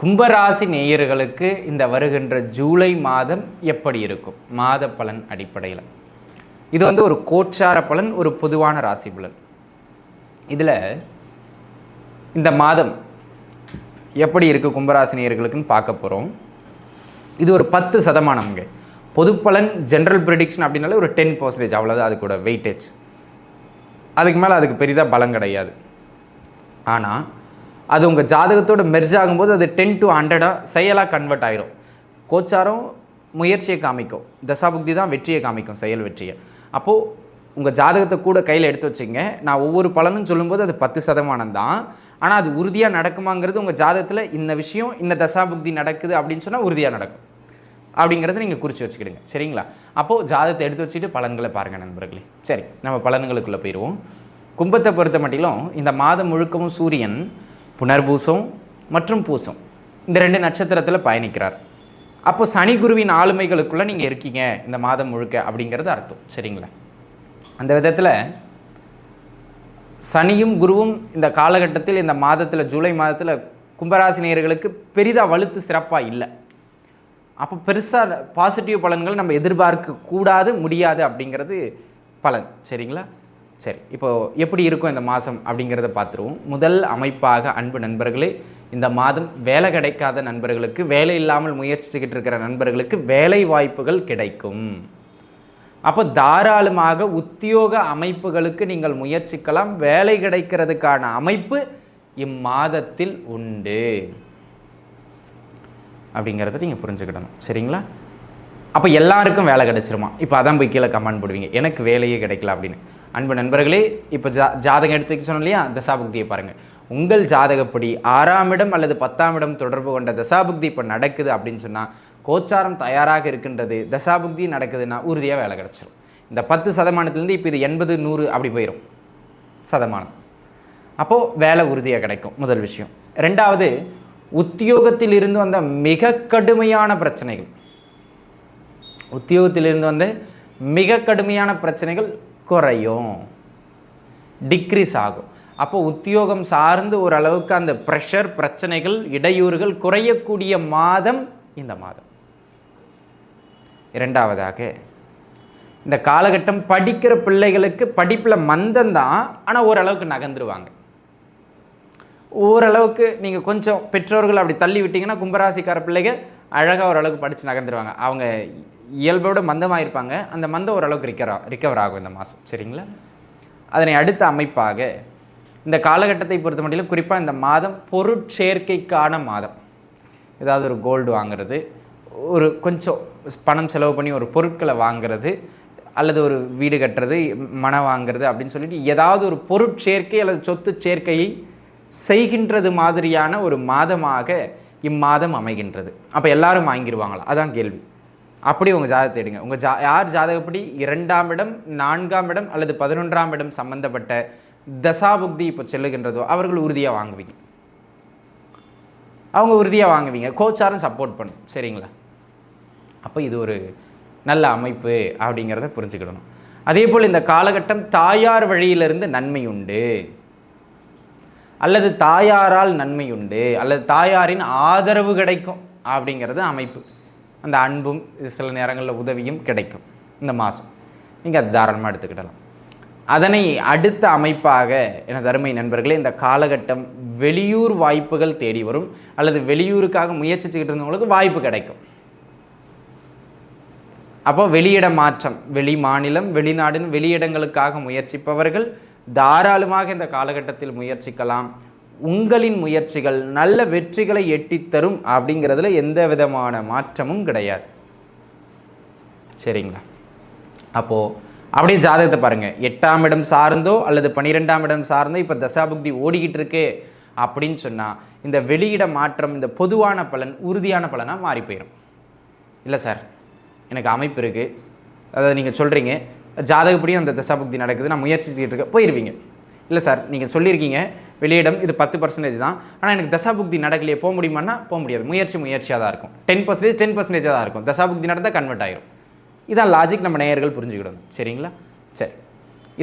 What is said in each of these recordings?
கும்பராசி நேயர்களுக்கு இந்த வருகின்ற ஜூலை மாதம் எப்படி இருக்கும்? மாத பலன் அடிப்படையில். இது வந்து ஒரு கோச்சார பலன் ஒரு பொதுவான ராசி பலன். இதில் இந்த மாதம் எப்படி இருக்குது கும்பராசி நேயர்களுக்குன்னு பார்க்க போகிறோம் இது ஒரு பத்து சதமானம்ங்க பொது பலன் ஜென்ரல் ப்ரிடிக்ஷன் அப்படின்னாலே ஒரு டென் பர்சன்டேஜ் அவ்வளோதான் அது கூட வெயிட்டேஜ் அதுக்கு மேலே அதுக்கு பெரிதாக பலம் கிடையாது. ஆனால் அது உங்கள் ஜாதகத்தோட மெர்ஜ் ஆகும்போது அது டென் டு ஹண்ட்ரடாக செயலாக கன்வெர்ட் ஆயிரும். கோச்சாரம் முயற்சியை காமிக்கும். தசாபுக்தி தான் வெற்றியை காமிக்கும் செயல் வெற்றியை. அப்போது உங்கள் ஜாதகத்தை கூட கையில் எடுத்து வச்சுங்க நான் ஒவ்வொரு பலனும் சொல்லும்போது அது பத்து சதமானம் தான். ஆனால் அது உறுதியாக நடக்குமாங்கிறது உங்கள் ஜாதகத்தில் இந்த விஷயம் இந்த தசாபுக்தி நடக்குது அப்படின்னு சொன்னால் உறுதியாக நடக்கும். அப்படிங்கிறத நீங்கள் குறித்து வச்சுக்கிடுங்க. சரிங்களா? அப்போது ஜாதகத்தை எடுத்து வச்சுட்டு பலன்களை பாருங்கள் நண்பர்களே. சரி நம்ம பலன்களுக்குள்ளே போயிடுவோம் கும்பத்தை பொறுத்த மட்டிலும் இந்த மாதம் முழுக்கவும் சூரியன் புனர்பூசம் மற்றும் பூசம் இந்த ரெண்டு நட்சத்திரத்தில் பயணிக்கிறார். அப்போ சனி குருவின் ஆளுமைகளுக்குள்ளே நீங்கள் இருக்கீங்க இந்த மாதம் முழுக்க அப்படிங்கிறது அர்த்தம். சரிங்களா? அந்த விதத்தில் சனியும் குருவும் இந்த காலகட்டத்தில் இந்த மாதத்தில் ஜூலை மாதத்தில் கும்பராசினியர்களுக்கு பெரிதாக வலுத்து சிறப்பாக இல்லை. அப்போ பெருசாக பாசிட்டிவ் பலன்கள் நம்ம எதிர்பார்க்க கூடாது முடியாது அப்படிங்கிறது பலன். சரிங்களா? சரி இப்போ எப்படி இருக்கும் இந்த மாதம் அப்படிங்கிறத பார்த்துருவோம். முதல் அமைப்பாக அன்பு நண்பர்களே இந்த மாதம் வேலை கிடைக்காத நண்பர்களுக்கு வேலை இல்லாமல் முயற்சிச்சுக்கிட்டு இருக்கிற நண்பர்களுக்கு வேலை வாய்ப்புகள் கிடைக்கும். அப்போ தாராளமாக உத்தியோக அமைப்புகளுக்கு நீங்கள் முயற்சிக்கலாம். வேலை கிடைக்கிறதுக்கான அமைப்பு இம்மாதத்தில் உண்டு. அப்படிங்கிறத நீங்கள் புரிஞ்சுக்கிடணும். சரிங்களா? அப்போ எல்லாருக்கும் வேலை கிடைச்சிருமா? இப்போ அதான் போய் கீழே கமெண்ட் போடுவீங்க. எனக்கு வேலையே கிடைக்கல அப்படின்னு. அன்பு நண்பர்களே இப்போ ஜா ஜாதகம் எடுத்து வைக்க சொன்னோம் இல்லையா தசாபுக்தியை பாருங்கள் உங்கள் ஜாதகப்படி ஆறாம் இடம் அல்லது பத்தாம் இடம் தொடர்பு கொண்ட தசாபுக்தி இப்போ நடக்குது அப்படின்னு சொன்னால் கோச்சாரம் தயாராக இருக்கின்றது தசாபுக்தி நடக்குதுன்னா உறுதியாக வேலை கிடச்சிரும். இந்த பத்து சதமானத்துலேருந்து இப்போ இது எண்பது நூறு அப்படி போயிடும் சதமானம். அப்போது வேலை உறுதியாக கிடைக்கும் முதல் விஷயம். ரெண்டாவது உத்தியோகத்தில் இருந்து வந்த மிக கடுமையான பிரச்சனைகள். உத்தியோகத்திலிருந்து வந்த மிக கடுமையான பிரச்சனைகள் குறையும். டிக்ரீஸ் ஆகும். அப்போ உத்தியோகம் சார்ந்து ஓரளவுக்கு அந்த ப்ரெஷர் பிரச்சனைகள் இடையூறுகள் குறையக்கூடிய மாதம் இந்த மாதம். இரண்டாவதாக இந்த காலகட்டம் படிக்கிற பிள்ளைகளுக்கு படிப்பில் மந்தந்தான் ஆனால் ஓரளவுக்கு நகர்ந்துருவாங்க. ஓரளவுக்கு நீங்கள் கொஞ்சம் பெற்றோர்கள் அப்படி தள்ளி விட்டீங்கன்னா கும்பராசிக்கார பிள்ளைகள் அழகாக ஓரளவுக்கு படித்து நகர்ந்துருவாங்க. அவங்க இயல்போட மந்தமாக இருப்பாங்க அந்த மந்தம் ஓரளவுக்கு ரிக்கரா ரிக்கவர் ஆகும் இந்த மாதம் சரிங்களா? அதனை அடுத்த அமைப்பாக இந்த காலகட்டத்தை பொறுத்த மட்டும் குறிப்பாக இந்த மாதம் பொருட்சேர்க்கைக்கான மாதம். ஏதாவது ஒரு கோல்டு வாங்குறது ஒரு கொஞ்சம் பணம் செலவு பண்ணி ஒரு பொருட்களை வாங்குறது அல்லது ஒரு வீடு கட்டுறது மனம் வாங்குறது அப்படின்னு சொல்லிட்டு ஏதாவது ஒரு பொருட்சேர்க்கை அல்லது சொத்து சேர்க்கையை செய்கின்றது மாதிரியான ஒரு மாதமாக இம்மாதம் அமைகின்றது. அப்போ எல்லாரும் வாங்கிடுவாங்களா அதான் கேள்வி. அப்படி உங்கள் ஜாதகத்தை எடுங்க உங்கள் ஜா யார் ஜாதகப்படி? இரண்டாம் இடம் நான்காம் இடம் அல்லது பதினொன்றாம் இடம் சம்பந்தப்பட்ட தசாபுக்தி இப்போ செல்லுகின்றதோ அவர்கள் உறுதியாக வாங்குவீங்க. அவங்க உறுதியாக வாங்குவீங்க. கோச்சாரும் சப்போர்ட் பண்ணும். சரிங்களா? அப்போ இது ஒரு நல்ல அமைப்பு அப்படிங்கிறத புரிஞ்சுக்கிடணும். அதே போல் இந்த காலகட்டம் தாயார் வழியிலிருந்து நன்மை உண்டு. அல்லது தாயாரால் நன்மை உண்டு. அல்லது தாயாரின் ஆதரவு கிடைக்கும் அப்படிங்கிறது அமைப்பு. அந்த அன்பும் சில நேரங்களில் உதவியும் கிடைக்கும். இந்த மாதம் நீங்கள் அது தாராளமாக எடுத்துக்கிடலாம். அதனை அடுத்த அமைப்பாக எனது அருமை நண்பர்களே இந்த காலகட்டம் வெளியூர் வாய்ப்புகள் தேடி வரும். அல்லது வெளியூருக்காக முயற்சிச்சுக்கிட்டு இருந்தவங்களுக்கு வாய்ப்பு கிடைக்கும். அப்போ வெளியிட மாற்றம் வெளி மாநிலம் வெளிநாடுன்னு வெளியிடங்களுக்காக முயற்சிப்பவர்கள் தாராளமாக இந்த காலகட்டத்தில் முயற்சிக்கலாம். உங்களின் முயற்சிகள் நல்ல வெற்றிகளை எட்டித் தரும் அப்படிங்கிறதுல எந்த விதமான மாற்றமும் கிடையாது. சரிங்களா? அப்போது அப்படியே ஜாதகத்தை பாருங்கள் எட்டாம் இடம் சார்ந்தோ அல்லது பன்னிரெண்டாம் இடம் சார்ந்தோ இப்போ தசாபுக்தி ஓடிக்கிட்டு இருக்கு அப்படின்னு சொன்னால் இந்த வெளியிட மாற்றம் இந்த பொதுவான பலன் உறுதியான பலனாக மாறி போயிடும் இல்லை சார் எனக்கு அமைப்பு இருக்குது அதாவது நீங்கள் சொல்கிறீங்க ஜாதகப்படியும் அந்த தசாபுக்தி நடக்குது நான் முயற்சி செஞ்சுட்டு இருக்கேன் போயிடுவீங்க இல்லை சார் நீங்கள் சொல்லியிருக்கீங்க வெளியிடம் இது பத்து பர்சன்டேஜ் தான். ஆனால் எனக்கு தசாபுக்தி நடக்கலையே போக முடியுமான்னா போக முடியாது. முயற்சி முயற்சியாக தான் இருக்கும். டென் பர்சன்டேஜ் டென் பர்சன்டேஜாக தான் இருக்கும். தசாபுக்தி நடந்தால் கன்வெர்ட் ஆகிரும் இதான் லாஜிக் நம்ம நேயர்கள் புரிஞ்சுக்கிடணும். சரிங்களா? சரி.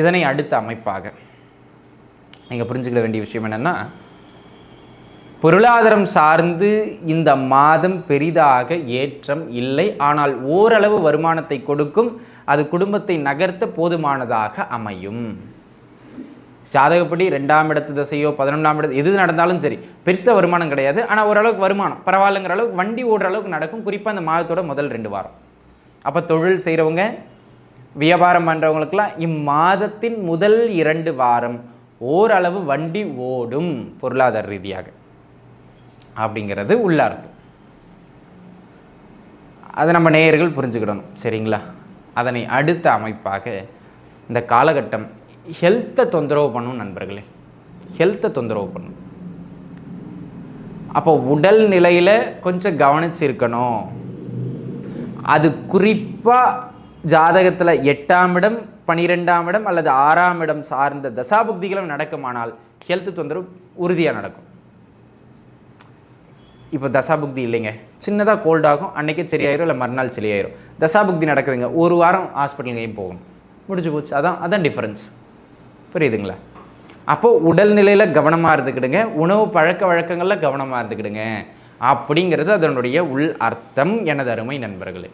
இதனை அடுத்த அமைப்பாக. நீங்கள் புரிஞ்சுக்கிட வேண்டிய விஷயம் என்னென்னா பொருளாதாரம் சார்ந்து இந்த மாதம் பெரிதாக ஏற்றம் இல்லை. ஆனால் ஓரளவு வருமானத்தை கொடுக்கும் அது குடும்பத்தை நகர்த்த போதுமானதாக அமையும். ஜாதகப்படி ரெண்டாம் இடத்து திசையோ பதினொன்றாம் இடத்து எது நடந்தாலும் சரி பெருத்த வருமானம் கிடையாது. ஆனால் ஓரளவுக்கு வருமானம் பரவாயில்லைங்கிற அளவுக்கு வண்டி ஓடுற அளவுக்கு நடக்கும். குறிப்பாக அந்த மாதத்தோட முதல் ரெண்டு வாரம். அப்போ தொழில் செய்கிறவங்க வியாபாரம் பண்ணுறவங்களுக்கெல்லாம் இம்மாதத்தின் முதல் இரண்டு வாரம் ஓரளவு வண்டி ஓடும் பொருளாதார ரீதியாக. அப்படிங்கிறது உள்ள அர்த்தம். அதை நம்ம நேயர்கள் புரிஞ்சுக்கிடணும் சரிங்களா? அதனை அடுத்த அமைப்பாக இந்த காலகட்டம் ஹெல்த்தை தொந்தரவு பண்ணும் நண்பர்களே. ஹெல்த்தை தொந்தரவு பண்ணும். அப்போ உடல் நிலையில் கொஞ்சம் கவனிச்சிருக்கணும். அது குறிப்பாக ஜாதகத்தில் எட்டாம் இடம் பனிரெண்டாம் இடம் அல்லது ஆறாம் இடம் சார்ந்த தசாபுக்திகளும் நடக்குமானால் ஹெல்த் தொந்தரவு உறுதியாக நடக்கும். இப்போ தசாபுக்தி இல்லைங்க. சின்னதாக கோல்ட் ஆகும் அன்றைக்கே சரியாயிரும் இல்லை மறுநாள் சரியாயிரும். தசாபுக்தி நடக்குதுங்க. ஒரு வாரம் ஹாஸ்பிட்டலுங்கேயும் போகணும் முடிஞ்சு போச்சு. அதான் அதான் டிஃப்ரென்ஸ் புரியுதுங்களா? அப்போது உடல்நிலையில் கவனமாக இருந்துக்கிடுங்க உணவு பழக்க வழக்கங்களில் கவனமாக இருந்துக்கிடுங்க. அப்படிங்கிறது அதனுடைய உள் அர்த்தம் எனது அருமை நண்பர்களே.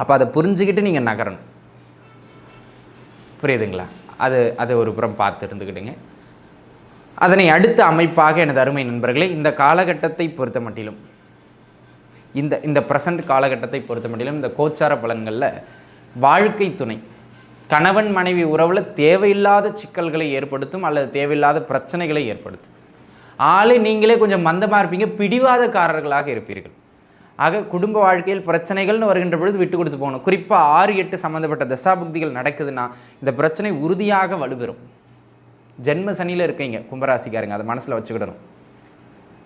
அப்போ அதை புரிஞ்சுக்கிட்டு நீங்கள் நகரணும். புரியுதுங்களா? அது அதை ஒரு புறம் பார்த்து இருந்துக்கிடுங்க. அதனை அடுத்த அமைப்பாக எனது அருமை நண்பர்களே இந்த காலகட்டத்தை பொறுத்த மட்டிலும் இந்த இந்த ப்ரெசண்ட் காலகட்டத்தை பொறுத்த மட்டிலும் இந்த கோச்சார பலன்களில் வாழ்க்கை துணை கணவன் மனைவி உறவில் தேவையில்லாத சிக்கல்களை ஏற்படுத்தும் அல்லது தேவையில்லாத பிரச்சனைகளை ஏற்படுத்தும். ஆளே நீங்களே கொஞ்சம் மந்தமாக இருப்பீங்க பிடிவாதக்காரர்களாக இருப்பீர்கள். ஆக குடும்ப வாழ்க்கையில் பிரச்சனைகள்னு வருகின்ற பொழுது விட்டு கொடுத்து போகணும். குறிப்பாக ஆறு எட்டு சம்மந்தப்பட்ட தசாபுக்திகள் நடக்குதுன்னா இந்த பிரச்சனை உறுதியாக வலுப்பெறும் ஜென்ம சனியில் இருக்கீங்க கும்பராசிக்காரங்க அதை மனசில் வச்சுக்கிடணும்.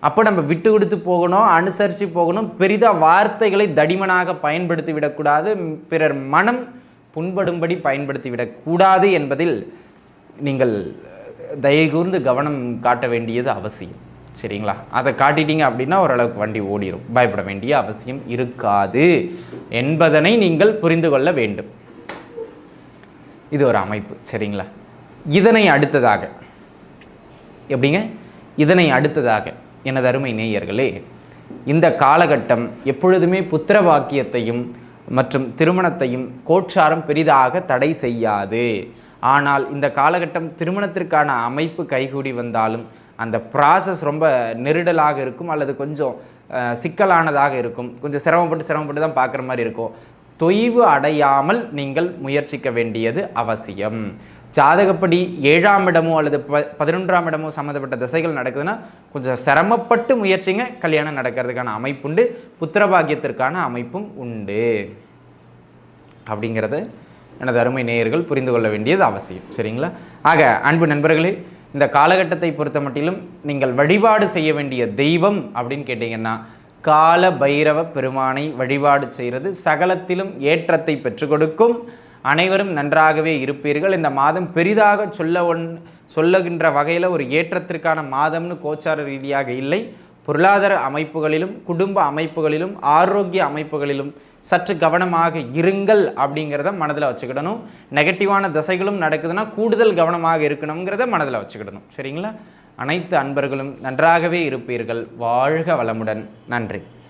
அப்போ நம்ம விட்டு கொடுத்து போகணும் அனுசரித்து போகணும் பெரிதாக வார்த்தைகளை தடிமனாக பயன்படுத்தி விடக்கூடாது. பிறர் மனம் புண்படும்படி பயன்படுத்தி விடக்கூடாது என்பதில் நீங்கள் தயகூர்ந்து கவனம் காட்ட வேண்டியது அவசியம். சரிங்களா? அதை காட்டிட்டீங்க அப்படின்னா ஓரளவுக்கு வண்டி ஓடிடும் பயப்பட வேண்டிய அவசியம் இருக்காது என்பதனை நீங்கள் புரிந்து கொள்ள வேண்டும். இது ஒரு அமைப்பு. சரிங்களா? இதனை அடுத்ததாக எப்படிங்க? இதனை அடுத்ததாக எனது அருமை நேயர்களே இந்த காலகட்டம் எப்பொழுதுமே புத்திர வாக்கியத்தையும் மற்றும் திருமணத்தையும் கோட்சாரம் பெரிதாக தடை செய்யாது. ஆனால் இந்த காலகட்டம் திருமணத்திற்கான அமைப்பு கைகூடி வந்தாலும் அந்த ப்ராசஸ் ரொம்ப நெருடலாக இருக்கும் அல்லது கொஞ்சம் சிக்கலானதாக இருக்கும். கொஞ்சம் சிரமப்பட்டு சிரமப்பட்டு தான் பார்க்குற மாதிரி இருக்கும். தொய்வு அடையாமல் நீங்கள் முயற்சிக்க வேண்டியது அவசியம். ஜாதகப்படி ஏழாம் இடமோ அல்லது ப பதினொன்றாம் இடமோ சம்மந்தப்பட்ட திசைகள் நடக்குதுன்னா கொஞ்சம் சிரமப்பட்டு முயற்சிங்க. கல்யாணம் நடக்கிறதுக்கான அமைப்புண்டு. புத்திரபாகியத்திற்கான அமைப்பும் உண்டு. அப்படிங்கிறத எனது அருமை நேயர்கள் புரிந்து கொள்ள வேண்டியது அவசியம். சரிங்களா? ஆக அன்பு நண்பர்களே இந்த காலகட்டத்தை பொறுத்த மட்டிலும் நீங்கள் வழிபாடு செய்ய வேண்டிய தெய்வம் அப்படின்னு கேட்டிங்கன்னா கால பைரவ பெருமானை வழிபாடு செய்கிறது சகலத்திலும் ஏற்றத்தை பெற்றுக் கொடுக்கும் அனைவரும் நன்றாகவே இருப்பீர்கள். இந்த மாதம் பெரிதாக சொல்ல ஒன் சொல்லுகின்ற வகையில் ஒரு ஏற்றத்திற்கான மாதம்னு கோச்சார ரீதியாக இல்லை. பொருளாதார அமைப்புகளிலும் குடும்ப அமைப்புகளிலும் ஆரோக்கிய அமைப்புகளிலும் சற்று கவனமாக இருங்கள் அப்படிங்கிறத மனதில் வச்சுக்கிடணும். நெகட்டிவான திசைகளும் நடக்குதுன்னா கூடுதல் கவனமாக இருக்கணுங்கிறத மனதில் வச்சுக்கிடணும். சரிங்களா? அனைத்து அன்பர்களும் நன்றாகவே இருப்பீர்கள். வாழ்க வளமுடன். நன்றி.